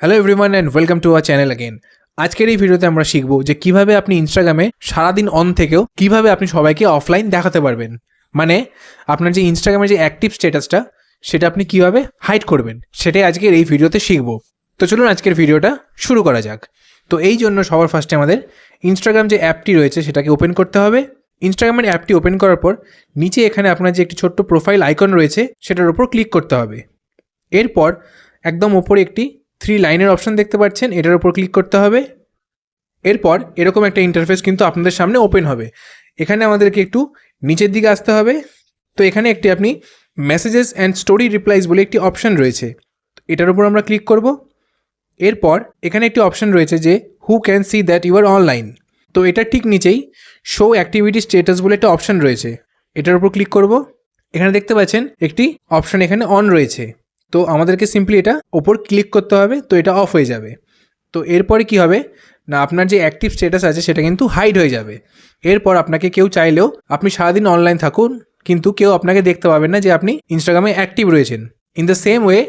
Hello everyone and welcome to our channel again আজকের এই ভিডিওতে আমরা শিখব যে কীভাবে আপনি ইনস্টাগ্রামে সারাদিন অন থেকেও কীভাবে আপনি সবাইকে অফলাইন দেখাতে পারবেন। মানে আপনার যে ইনস্টাগ্রামের যে অ্যাক্টিভ স্ট্যাটাসটা সেটা আপনি কীভাবে হাইড করবেন, সেটাই আজকের এই ভিডিওতে শিখব। তো চলুন আজকের ভিডিওটা শুরু করা যাক। তো এই জন্য সবার ফার্স্টে আমাদের ইনস্টাগ্রাম যে অ্যাপটি রয়েছে, সেটাকে ওপেন করতে হবে। ইনস্টাগ্রামের অ্যাপটি ওপেন করার পর নিচে এখানে আপনার যে একটি ছোট্ট প্রোফাইল আইকন রয়েছে, সেটার উপর ক্লিক করতে হবে। এরপর একদম ওপরে একটি থ্রি লাইনের অপশন দেখতে পাচ্ছেন, এটার উপর ক্লিক করতে হবে। এরপর এরকম একটা ইন্টারফেস কিন্তু আপনাদের সামনে ওপেন হবে। এখানে আমাদেরকে একটু নিচের দিকে আসতে হবে। তো এখানে একটি আপনি মেসেজেস অ্যান্ড স্টোরি রিপ্লাইজ বলে একটি অপশন রয়েছে। এটার উপর আমরা ক্লিক করব। এরপর এখানে একটি অপশন রয়েছে যে who can see that you are online তো এটা ঠিক নিচেই শো অ্যাক্টিভিটি স্টেটাস বলে একটা অপশন রয়েছে। এটার উপর ক্লিক করব। এখানে দেখতে পাচ্ছেন, একটি অপশন এখানে অন রয়েছে। তো আমাদেরকে সিম্পলি এটা ওপর ক্লিক করতে হবে, তো এটা অফ হয়ে যাবে। তো এরপরে কি হবে? না, আপনার যে অ্যাক্টিভ স্ট্যাটাস আছে, সেটা কিন্তু হাইড হয়ে যাবে। এরপর আপনাকে কেউ চাইলেও আপনি সারাদিন অনলাইন থাকুন, কিন্তু কেউ আপনাকে দেখতে পাবেন না যে আপনি ইনস্টাগ্রামে অ্যাক্টিভ রয়েছেন। ইন দ্য সেম ওয়ে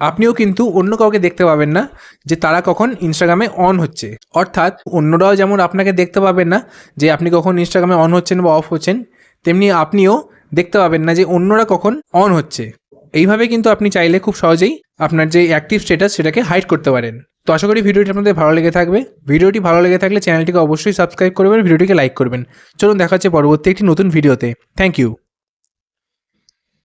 আপনিও কিন্তু অন্য কাউকে দেখতে পাবেন না যে তারা কখন ইনস্টাগ্রামে অন হচ্ছে। অর্থাৎ অন্যরাও যেমন আপনাকে দেখতে পাবেন না যে আপনি কখন ইনস্টাগ্রামে অন হচ্ছেন বা অফ হচ্ছেন, তেমনি আপনিও দেখতে পাবেন না যে অন্যরা কখন অন হচ্ছে। এইভাবে কিন্তু আপনি চাইলে খুব সহজেই আপনার যে অ্যাক্টিভ স্ট্যাটাস সেটাকে হাইড করতে পারেন। তো আশা করি ভিডিওটি আপনাদের ভালো লেগে থাকবে। ভিডিওটি ভালো লেগে থাকলে চ্যানেলটিকে অবশ্যই সাবস্ক্রাইব করবেন, ভিডিওটিকে লাইক করবেন। চলুন দেখা হচ্ছে পরবর্তী একটি নতুন ভিডিওতে থ্যাংক ইউ